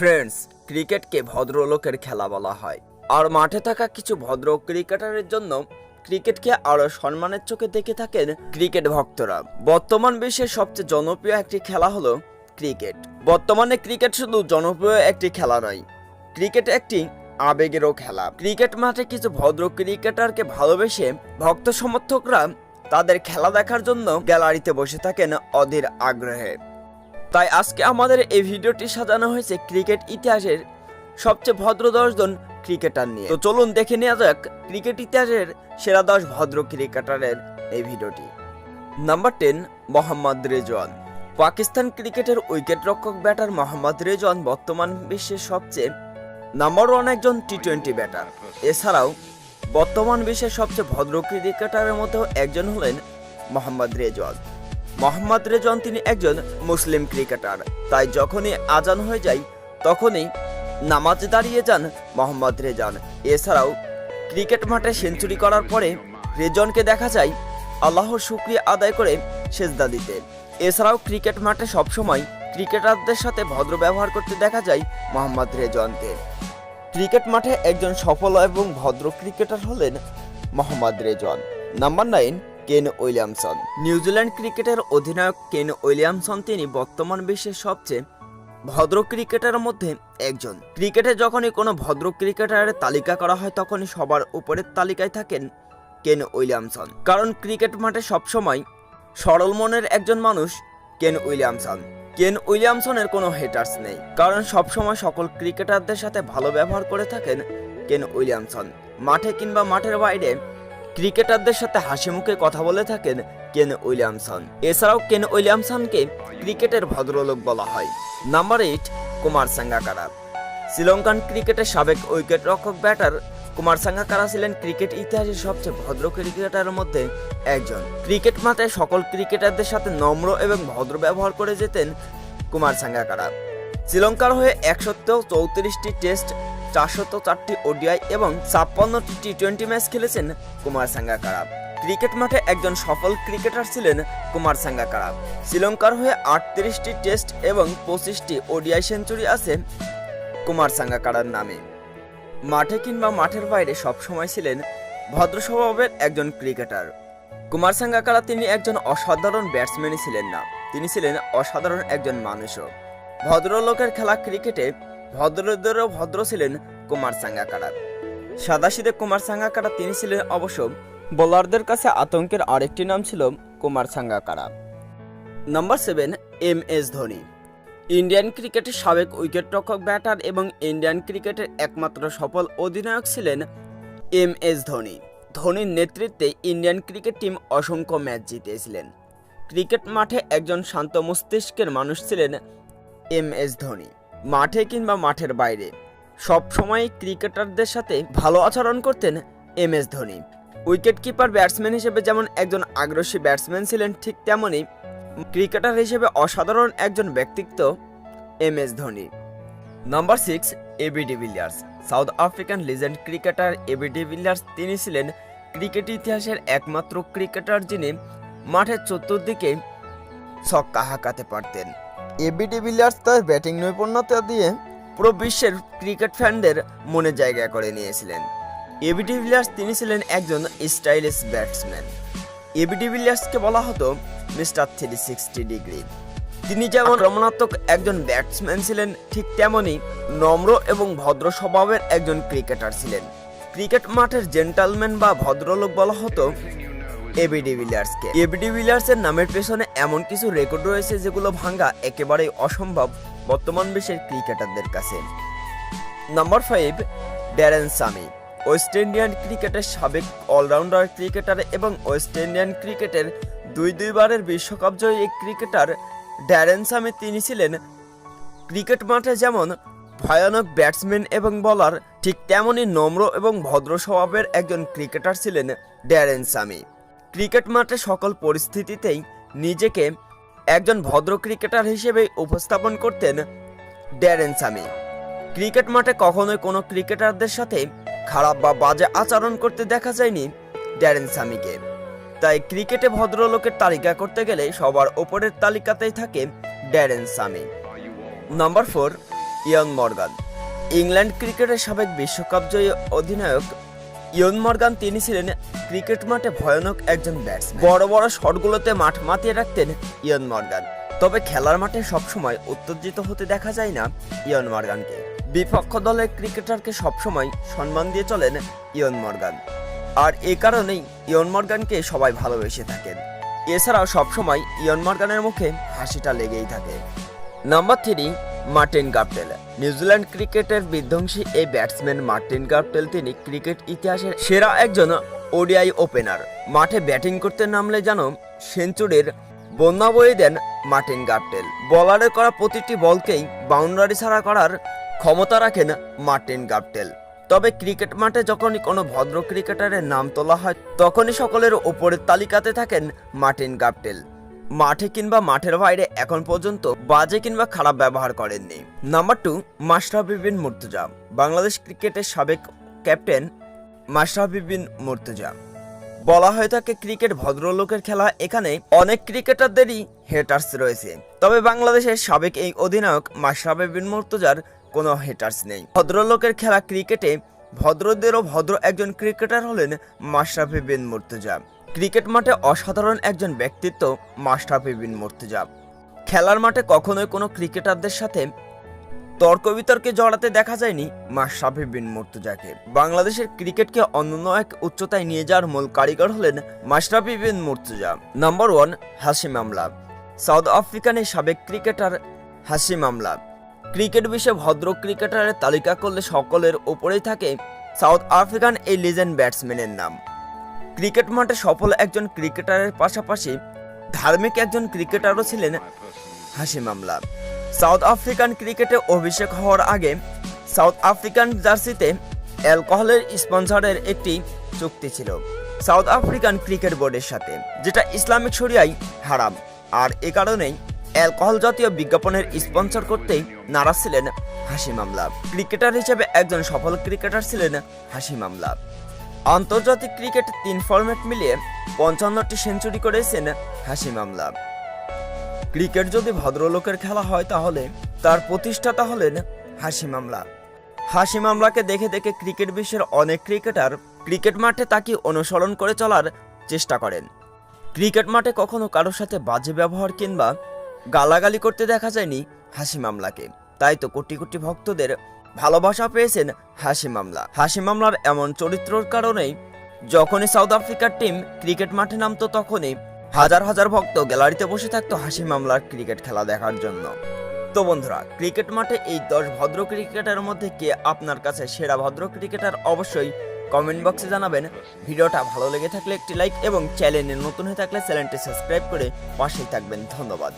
Friends ক্রিকেটকে ভদ্রলোকের খেলা বলা হয়। আর মাঠে থাকা কিছু ভদ্র ক্রিকেটারের জন্য ক্রিকেটকে আরও সম্মানের চোখে দেখে থাকেন ক্রিকেট ভক্তরা। বর্তমান বিশ্বের সবচেয়ে জনপ্রিয় একটি খেলা হলো ক্রিকেট বর্তমানে ক্রিকেট শুধু জনপ্রিয় একটি খেলা নয় ক্রিকেট একটি আবেগেরও খেলা। ক্রিকেট মাঠে কিছু ভদ্র ক্রিকেটারকে ভালোবেসে ভক্ত সমর্থকরা তাদের খেলা দেখার জন্য গ্যালারিতে বসে থাকেন অধীর আগ্রহে। তাই আজকে আমাদের এই ভিডিওটি সাজানো হয়েছে ক্রিকেট ইতিহাসের সবচেয়ে ভদ্র দশজন ক্রিকেটার নিয়ে। তো চলুন দেখে নেওয়া যাক ক্রিকেট ইতিহাসের সেরা দশ ভদ্র ক্রিকেটারের এই ভিডিওটি। Number ten Mohammad Rizwan. Pakistan ক্রিকেটের উইকেট রক্ষক ব্যাটার মোহাম্মদ রেজওয়ান বর্তমান বিশ্বের সবচেয়ে নাম্বার ওয়ান একজন টি টোয়েন্টি ব্যাটার এছাড়াও বর্তমান বিশ্বের সবচেয়ে ভদ্র ক্রিকেটারের মধ্যেও একজন হলেন মোহাম্মদ রেজওয়ান। মোহাম্মদ রেজন তিনি একজন মুসলিম ক্রিকেটার। তাই যখনই আজান হয়ে যায়, তখনই নামাজে দাঁড়িয়ে যান মোহাম্মদ রেজান। এছাড়াও ক্রিকেট মাঠে সেঞ্চুরি করার পরে রেজনকে দেখা যায়, আল্লাহর শুক্রিয়া আদায় করে সেজদা দিতে। এছাড়াও ক্রিকেট মাঠে সবসময় ক্রিকেটারদের সাথে ভদ্র ব্যবহার করতে দেখা যায় মোহাম্মদ রেজনকে। ক্রিকেট মাঠে একজন সফল এবং ভদ্র ক্রিকেটার হলেন Mohammad Rizwan. Number nine Kane Williamson? New Zealand ক্রিকেটের অধিনায়ক কেন উইলিয়ামসন তিনি বর্তমান বিশ্বের সবচেয়ে ভদ্র ক্রিকেটারের মধ্যে একজন। ক্রিকেটে যখনই কোনো ভদ্র ক্রিকেটারের তালিকা করা হয়, তখনই সবার উপরের তালিকায় থাকেন কেন উইলিয়ামসন। কারণ ক্রিকেট মাঠে সবসময় সরল মনের একজন মানুষ কেন উইলিয়ামসন। কেন উইলিয়ামসনের কোনো হেটার্স নেই। কারণ সবসময় সকল ক্রিকেটারদের সাথে ভালো ব্যবহার করে থাকেন কেন উইলিয়ামসন। মাঠে কিংবা মাঠের বাইরে ক্রিকেটারদের সাথে হাসি মুখে কথা বলে থাকেন কেন উইলিয়ামসন। এছাড়াও কেন উইলিয়ামসনকে ক্রিকেটের ভদ্রলোক বলা হয়। Number eight, Kumar Sangakkara. Sri Lankan ক্রিকেটের সাবেক উইকেট রক্ষক ব্যাটার কুমার সাঙ্গাকারা ছিলেন ক্রিকেট ইতিহাসের সবচেয়ে ভদ্র ক্রিকেটারের মধ্যে একজন। ক্রিকেট মাঠে সকল ক্রিকেটারদের সাথে নম্র এবং ভদ্র ব্যবহার করে যেতেন কুমার সাঙ্গাকারা। শ্রীলঙ্কার হয়ে একশত চৌত্রিশটি টেস্ট চারশত চারটি ওডিআই এবং ছাপ্পান্নটি টি টোয়েন্টি ম্যাচ খেলেছেন কুমার সাঙ্গাকারা। ক্রিকেট মাঠে একজন সফল ক্রিকেটার ছিলেন কুমার সাঙ্গাকারা। শ্রীলঙ্কার হয়ে আটত্রিশটি টেস্ট এবং পঁচিশটি ওডিআই সেঞ্চুরি আছে কুমার সাঙ্গাকারার নামে। মাঠে কিংবা মাঠের বাইরে সবসময় ছিলেন ভদ্র স্বভাবের একজন ক্রিকেটার। কুমার সাঙ্গাকারা তিনি একজন অসাধারণ ব্যাটসম্যানই ছিলেন না, তিনি ছিলেন অসাধারণ একজন মানুষও। ভদ্রলোকের খেলা ক্রিকেটে ভদ্রদেরও ভদ্র ছিলেন কুমার সাঙ্গাকারা। সাদাশিদে কুমার সাঙ্গাকারা তিনি ছিলেন অবশ্য বোলারদের কাছে আতঙ্কের আরেকটি নাম ছিল Kumar Sangakkara. Number seven M S Dhoni. Indian ক্রিকেটের সাবেক উইকেটরক্ষক ব্যাটার এবং ইন্ডিয়ান ক্রিকেটের একমাত্র সফল অধিনায়ক ছিলেন এম এস ধোনি। ধোনির নেতৃত্বে ইন্ডিয়ান ক্রিকেট টিম অসংখ্য ম্যাচ জিতেছিলেন। ক্রিকেট মাঠে একজন শান্ত মস্তিষ্কের মানুষ ছিলেন এম এস ধোনি। মাঠে কিংবা মাঠের বাইরে। সব সময় ক্রিকেটারদের সাথে ভালো আচরণ করতেন M S Dhoni. Wicket keeper batsman হিসেবে যেমন একজন আগ্রসী ব্যাটসম্যান ছিলেন, ঠিক তেমনই ক্রিকেটার হিসেবে অসাধারণ একজন ব্যক্তিত্ব M S Dhoni. Number six AB de Villiers South African legend cricketer AB de Villiers তিনি ছিলেন ক্রিকেট ইতিহাসের একমাত্র ক্রিকেটার যিনি মাঠের চতুর্দিকে ছক্কা হাঁকাতে পারতেন। এবি ডিভিলিয়ার্স তার ব্যাটিং নৈপুণ্যতা দিয়ে পুরো বিশ্বের ক্রিকেট ফ্যানদের মনে জায়গা করে নিয়েছিলেন। এবি ডিভিলিয়ার্স তিনি ছিলেন একজন স্টাইলিশ ব্যাটসম্যান। এবি ডিভিলিয়ার্সকে বলা হতো মিস্টার থ্রি সিক্সটি ডিগ্রি। তিনি যেমন রমণাত্মক একজন ব্যাটসম্যান ছিলেন, ঠিক তেমনই নম্র এবং ভদ্র স্বভাবের একজন ক্রিকেটার ছিলেন। ক্রিকেট মাঠের জেন্টালম্যান বা ভদ্রলোক বলা হতো এবি ডিভিলিয়ার্সকে এবি ডিভিলিয়ার্সের নামের পেছনে এমন কিছু রেকর্ড রয়েছে যেগুলো ভাঙা একেবারেই অসম্ভব বর্তমান বিশ্বের ক্রিকেটারদের কাছে। Number five Darren Sammy West Indian ক্রিকেটের সাবেক অলরাউন্ডার ক্রিকেটার এবং ওয়েস্ট ইন্ডিয়ান ক্রিকেটের দুই দুইবারের বিশ্বকাপ জয়ী ক্রিকেটার ড্যারেন সামি তিনি ছিলেন ক্রিকেট মাঠে যেমন ভয়ানক ব্যাটসম্যান এবং বলার ঠিক তেমনই নম্র এবং ভদ্র স্বভাবের একজন ক্রিকেটার ছিলেন ড্যারেন সামি ক্রিকেট মাঠে সকল পরিস্থিতিতেই নিজেকে একজন ভদ্র ক্রিকেটার হিসেবে উপস্থাপন করতেন ড্যারেন সামি। ক্রিকেট মাঠে কখনোই কোনো ক্রিকেটারদের সাথে খারাপ বা বাজে আচরণ করতে দেখা যায়নি ড্যারেন সামিকে। তাই ক্রিকেটে ভদ্রলোকের তালিকা করতে গেলে সবার ওপরের তালিকাতেই থাকে Darren Sammy. Number four, Eoin Morgan. England ক্রিকেটের সাবেক বিশ্বকাপ জয়ী অধিনায়ক ইয়ন মর্গান, তিনি ছিলেন ক্রিকেট মাঠে ভয়ানক একজন ব্যাটসম্যান। বড় বড় শটগুলোতে মাঠ মাতিয়ে রাখতেন ইয়ন মর্গান। তবে খেলার মাঠে সবসময় উত্তেজিত হতে দেখা যায় না ইয়ন মর্গানকে। বিপক্ষ দলের ক্রিকেটারকে সবসময় সম্মান দিয়ে চলেন ইয়ন মর্গান। আর এ কারণেই ইয়ন মর্গানকে সবাই ভালোবেসে থাকেন। এছাড়াও সবসময় ইয়ন মর্গানের মুখে হাসিটা লেগেই থাকে। Number three Martin Guptill New Zealand ক্রিকেটের বিধ্বংসী এই ব্যাটসম্যান মার্টিন গাপটেল তিনি ক্রিকেট ইতিহাসের সেরা একজন ওডিআই ওপেনার। মাঠে ব্যাটিং করতে নামলে যেন সেঞ্চুরির বন্যা বয়ে দেন মার্টিন গাপটেল বলারের করা প্রতিটি বলকেই বাউন্ডারি ছাড়া করার ক্ষমতা রাখেন মার্টিন গাপটেল তবে ক্রিকেট মাঠে যখনই কোনো ভদ্র ক্রিকেটারের নাম তোলা হয়, তখনই সকলের ওপরের তালিকাতে থাকেন মার্টিন গাপটেল মাঠে কিংবা মাঠের বাইরে এখন পর্যন্ত বাজে কিংবা খারাপ ব্যবহার করেননি। Number two Mashrafe bin Mortaza. Bangladesh ক্রিকেটের সাবেক ক্যাপ্টেন মাশরাফি বিন মুর্তজা। বলা হয়ে থাকে ক্রিকেট ভদ্রলোকের খেলা। এখানে অনেক ক্রিকেটারদেরই হেটার্স রয়েছে। তবে বাংলাদেশের সাবেক এই অধিনায়ক মাশরাফি বিন মুর্তজার কোনো হেটার্স নেই। ভদ্রলোকের খেলা ক্রিকেটে ভদ্রদেরও ভদ্র একজন ক্রিকেটার হলেন মাশরাফি বিন মুর্তজা। ক্রিকেট মাঠে অসাধারণ একজন ব্যক্তিত্ব মাশরাফি বিন মুর্তজা। খেলার মাঠে কখনোই কোনো ক্রিকেটারদের সাথে তর্ক বিতর্কে জড়াতে দেখা যায়নি মাশরাফি বিন মুর্তজাকে। বাংলাদেশের ক্রিকেটকে অনন্য এক উচ্চতায় নিয়ে যাওয়ার মূল কারিগর হলেন Mashrafe bin Mortaza. Number one, Hashim Amla. South আফ্রিকানের সাবেক ক্রিকেটার হাসিম আমলা। ক্রিকেট বিশ্বে ভদ্র ক্রিকেটারের তালিকা করলে সকলের ওপরেই থাকে সাউথ আফ্রিকান এই লিজেন্ড ব্যাটসম্যানের নাম। ক্রিকেট মাঠে সফল একজন ক্রিকেটারের পাশাপাশি ধার্মিক একজন ক্রিকেটারও ছিলেন হাসিম আমলা। সাউথ আফ্রিকান ক্রিকেটে অভিষেক হওয়ার আগে সাউথ আফ্রিকান জার্সিতে অ্যালকোহলের স্পন্সরের একটি চুক্তি ছিল সাউথ আফ্রিকান ক্রিকেট বোর্ডের সাথে, যেটা ইসলামিক শরিয়ায় হারাম। আর এ কারণেই অ্যালকোহল জাতীয় বিজ্ঞাপনের স্পন্সর করতেই নারাজ ছিলেন হাসিম আমলা। ক্রিকেটার হিসেবে একজন সফল ক্রিকেটার ছিলেন হাসিম আমলা। আন্তর্জাতিক ক্রিকেট তিন ফরম্যাট মিলিয়ে পঞ্চান্নটি সেঞ্চুরি করেছেন হাসিম আমলা। ক্রিকেট যদি ভদ্রলোকের খেলা হয় তাহলে তার প্রতিষ্ঠাতা হলেন হাসিম আমলা। হাসিম আমলাকে দেখে দেখে ক্রিকেট বিশ্বের অনেক ক্রিকেটার ক্রিকেট মাঠে তাকে অনুসরণ করে চলার চেষ্টা করেন। ক্রিকেট মাঠে কখনো কারোর সাথে বাজে ব্যবহার কিংবা গালাগালি করতে দেখা যায়নি হাসিম আমলাকে। তাই তো কোটি কোটি ভক্তদের ভালোবাসা পেয়েছেন হাসি মামলা। হাসিম আমলার এমন চরিত্রর কারণেই যখনই সাউথ আফ্রিকার টিম ক্রিকেট মাঠে নামতো তখনই হাজার হাজার ভক্ত গ্যালারিতে বসে থাকতো হাসি মামলার ক্রিকেট খেলা দেখার জন্য। তো বন্ধুরা, ক্রিকেট মাঠে এই দশ ভদ্র ক্রিকেটারের মধ্যে কে আপনার কাছে সেরা ভদ্র ক্রিকেটার অবশ্যই কমেন্ট বক্সে জানাবেন। ভিডিওটা ভালো লেগে থাকলে একটি লাইক এবং চ্যানেলে নতুন হয়ে থাকলে চ্যানেলটি সাবস্ক্রাইব করে পাশেই থাকবেন। ধন্যবাদ।